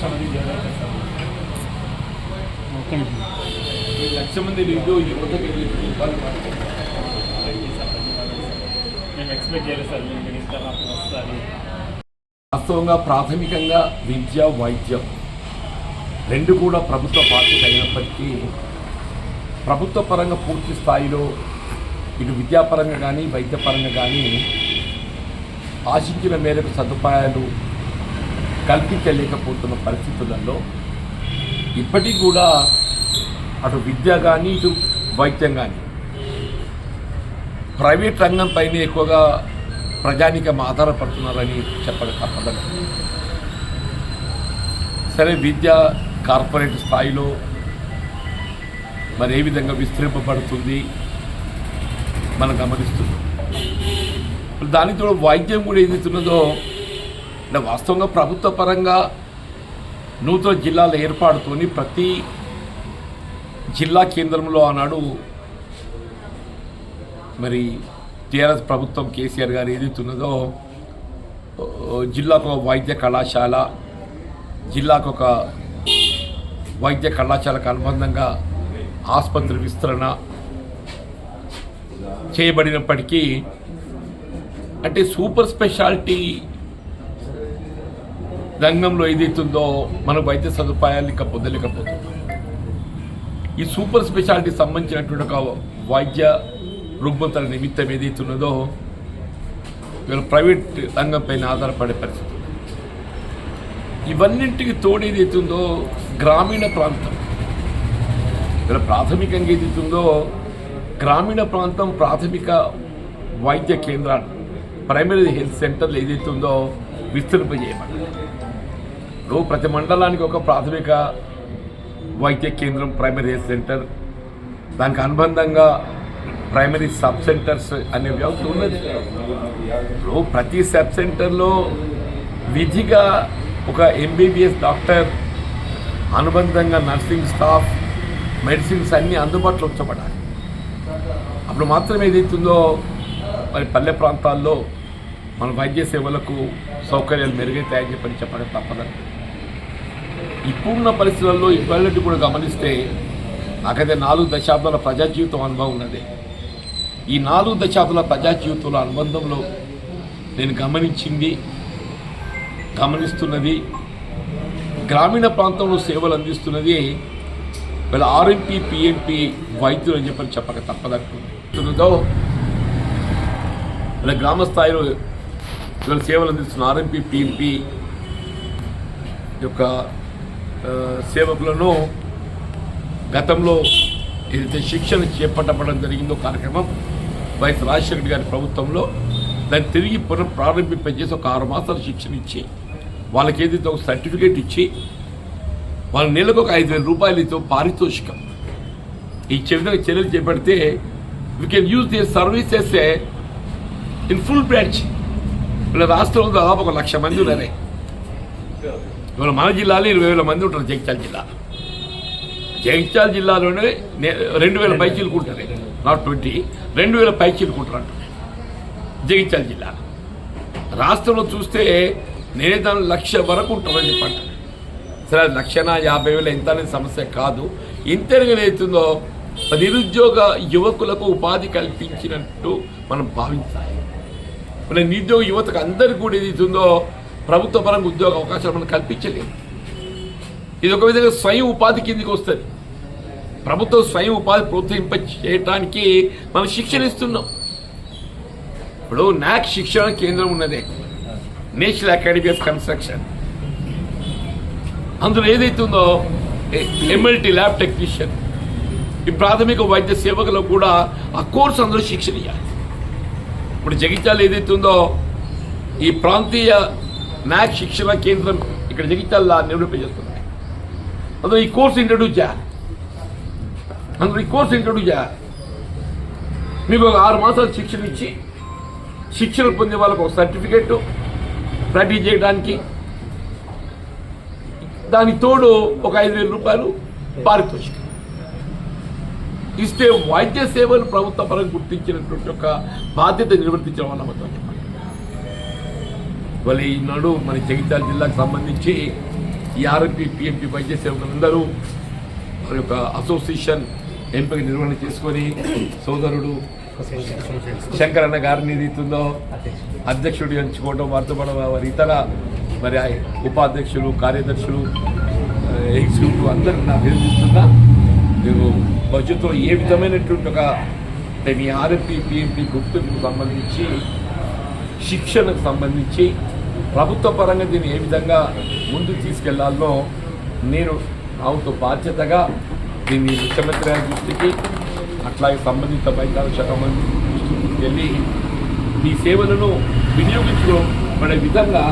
లక్ష మంది ఈ లక్ష మంది వాస్తవంగా ప్రాథమికంగా విద్య వైద్యం రెండు కూడా ప్రభుత్వ పార్టీ అయినప్పటికీ ప్రభుత్వ పరంగా పూర్తి స్థాయిలో ఇటు విద్యాపరంగా కానీ వైద్యపరంగా కానీ ఆశించిన మేరకు సదుపాయాలు కల్పించలేకపోతున్న పరిస్థితులలో ఇప్పటికి కూడా అటు విద్య కానీ ఇటు వైద్యం కానీ ప్రైవేట్ రంగం పైన ఎక్కువగా ప్రజానికం ఆధారపడుతున్నారని చెప్పక తప్పదని సరే విద్య కార్పొరేట్ స్థాయిలో మరి ఏ విధంగా విస్తరింపబడుతుంది మనం గమనిస్తున్నాం. దానితో వైద్యం కూడా ఏదైతున్నదో అంటే వాస్తవంగా ప్రభుత్వ పరంగా నూతన జిల్లాల ఏర్పాటుతోని ప్రతి జిల్లా కేంద్రంలో ఆనాడు మరి టీఆర్ఎస్ ప్రభుత్వం కేసీఆర్ గారు ఏదైతున్నదో జిల్లాకు ఒక వైద్య కళాశాల జిల్లాకు ఒక వైద్య కళాశాలకు అనుబంధంగా ఆసుపత్రి విస్తరణ చేయబడినప్పటికీ అంటే సూపర్ స్పెషాలిటీ రంగంలో ఏదైతుందో మన వైద్య సదుపాయాలు ఇంకా పొందలేకపోతున్నాం. ఈ సూపర్ స్పెషాలిటీ సంబంధించినటువంటి ఒక వైద్య రుగ్మతల నిమిత్తం ఏదైతున్నదో వీళ్ళు ప్రైవేట్ రంగంపైన ఆధారపడే పరిస్థితి ఇవన్నింటికి తోడు ఏదైతుందో గ్రామీణ ప్రాంతం. వీళ్ళ ప్రాథమికంగా ఏదైతుందో గ్రామీణ ప్రాంతం ప్రాథమిక వైద్య కేంద్రాలు ప్రైమరీ హెల్త్ సెంటర్లు ఏదైతుందో ఉందో విస్తరింపజేయబడాలి ఇప్పుడు ప్రతి మండలానికి ఒక ప్రాథమిక వైద్య కేంద్రం ప్రైమరీ హెల్త్ సెంటర్ దానికి అనుబంధంగా ప్రైమరీ సబ్ సెంటర్స్ అనే వ్యవస్థ ఉన్నది. ఇప్పుడు ప్రతి సబ్ సెంటర్లో విధిగా ఒక ఎంబీబీఎస్ డాక్టర్ అనుబంధంగా నర్సింగ్ స్టాఫ్ మెడిసిన్స్ అన్నీ అందుబాటులో ఉంచబడాలి. అప్పుడు మాత్రం ఏదైతుందో మరి పల్లె ప్రాంతాల్లో మన వైద్య సేవలకు సౌకర్యాలు మెరుగైతాయని చెప్పని చెప్పడం తప్పదండి. ఇప్పుడున్న పరిస్థితుల్లో ఈక్వాలిటీ కూడా గమనిస్తే నాకైతే నాలుగు దశాబ్దాల ప్రజా జీవితం అనుభవం ఉన్నది. ఈ నాలుగు దశాబ్దాల ప్రజా జీవితంలో అనుబంధంలో నేను గమనించింది గమనిస్తున్నది గ్రామీణ ప్రాంతంలో సేవలు అందిస్తున్నది వీళ్ళ ఆర్ఎంపీ పిఎంపీ వైద్యులు అని చెప్పని చెప్పక తప్పదంటుందో వీళ్ళ గ్రామ స్థాయిలో వీళ్ళ సేవలు అందిస్తున్న ఆర్ఎంపీ పిఎంపీ యొక్క సేవకులను గతంలో ఏదైతే శిక్షణ చేపట్టబడడం జరిగిందో కార్యక్రమం వైఎస్ రాజశేఖర రెడ్డి గారి ప్రభుత్వంలో దాన్ని తిరిగి పునః ప్రారంభింపజేసి ఒక ఆరు మాసాలు శిక్షణ ఇచ్చి వాళ్ళకి ఏదైతే ఒక సర్టిఫికేట్ ఇచ్చి వాళ్ళ నెలకు ఒక ఐదు వేల రూపాయలతో పారితోషికం. ఇచ్చే విధంగా చర్యలు చేపడితే we can use their services in full branch ఇలా రాష్ట్రంలో దాదాపు ఒక లక్ష మంది ఉన్నారే. ఇవాళ మన జిల్లాలో ఇరవై వేల మంది ఉంటారు జగిత్యాల జిల్లా. జగిత్యాల జిల్లాలోనే రెండు వేల పైచీలకు ఉంటుంది నాట్ ట్వంటీ రెండు వేల పైచీలకు ఉంటారు అంటున్నాయి జగిత్యాల జిల్లా. రాష్ట్రంలో చూస్తే నేనే దాని లక్ష వరకు ఉంటారని చెప్పండి సరే లక్షణ యాభై వేల ఎంత అనేది సమస్య కాదు. ఇంతగా అవుతుందో నిరుద్యోగ యువకులకు ఉపాధి కల్పించినట్టు మనం భావించాలి. మన నిరుద్యోగ యువతకు అందరికీ కూడా ఏదైతుందో ప్రభుత్వ పరంగా ఉద్యోగ అవకాశాలు మనం కల్పించలేము ఇది ఒక విధంగా స్వయం ఉపాధి కిందికి వస్తుంది. ప్రభుత్వం స్వయం ఉపాధి ప్రోత్సహింప చేయటానికి మనం శిక్షణ ఇస్తున్నాం. ఇప్పుడు నాక్ శిక్షణ కేంద్రం ఉన్నదే. National academy of construction. అందులో ఏదైతే ఉందో ఎంఎల్టీ ల్యాబ్ టెక్నీషియన్. ఈ ప్రాథమిక వైద్య సేవకులకు కూడా ఆ కోర్సు అందులో శిక్షణ ఇవ్వాలి ఇప్పుడు జగిత్యాల ఏదైతే ఉందో ఈ ప్రాంతీయ మ్యాథ్స్ శిక్షణ కేంద్రం ఇక్కడ జగిత్యాల నిర్వహింపజేస్తుంది అందులో ఈ కోర్సు ఇంట్రడ్యూస్ చేయాలి. అందులో ఈ కోర్సు ఇంట్రడ్యూస్ చేయాలి. మీకు ఒక ఆరు మాసాలు శిక్షణ ఇచ్చి శిక్షణ పొందే వాళ్ళకు ఒక సర్టిఫికెట్ ప్రాక్టీస్ చేయడానికి దానికి తోడు ఒక ఐదు వేల రూపాయలు పారితోషికం. ఇస్తే వైద్య సేవలు ప్రభుత్వ పరంగా గుర్తించినటువంటి ఒక బాధ్యత నిర్వర్తించడం వల్ల మొత్తం ఇవాళ ఈనాడు మన జగిత్యాల జిల్లాకు సంబంధించి ఈ ఆర్ఎంపీ పిఎంపీ వైద్య సేవకులందరూ వారి యొక్క అసోసియేషన్ ఎంపిక నిర్వహణ చేసుకొని సోదరుడు శంకరన్న గారిని ఏదైతుందో అధ్యక్షుడు ఎంచుకోవడం వారితో పాటు వారి ఇతర మరి ఉపాధ్యక్షులు కార్యదర్శులు ఎగ్జిక్యూటివ్ అందరికీ నా అభినందిస్తున్నా. మీరు భవిష్యత్తులో ఏ విధమైనటువంటి ఒక అంటే మీ ఆర్ఎంపీ పిఎంపీ గుర్తింపుకు సంబంధించి శిక్షణకు సంబంధించి ప్రభుత్వ పరంగా దీన్ని ఏ విధంగా ముందుకు తీసుకెళ్ళాలో నేను ఆమెతో బాధ్యతగా దీన్ని ముఖ్యమంత్రి గారి దృష్టికి అట్లాగే సంబంధిత వైద్యాల శాఖ మంత్రి దృష్టికి వెళ్ళి మీ సేవలను వినియోగించుకోబడే విధంగా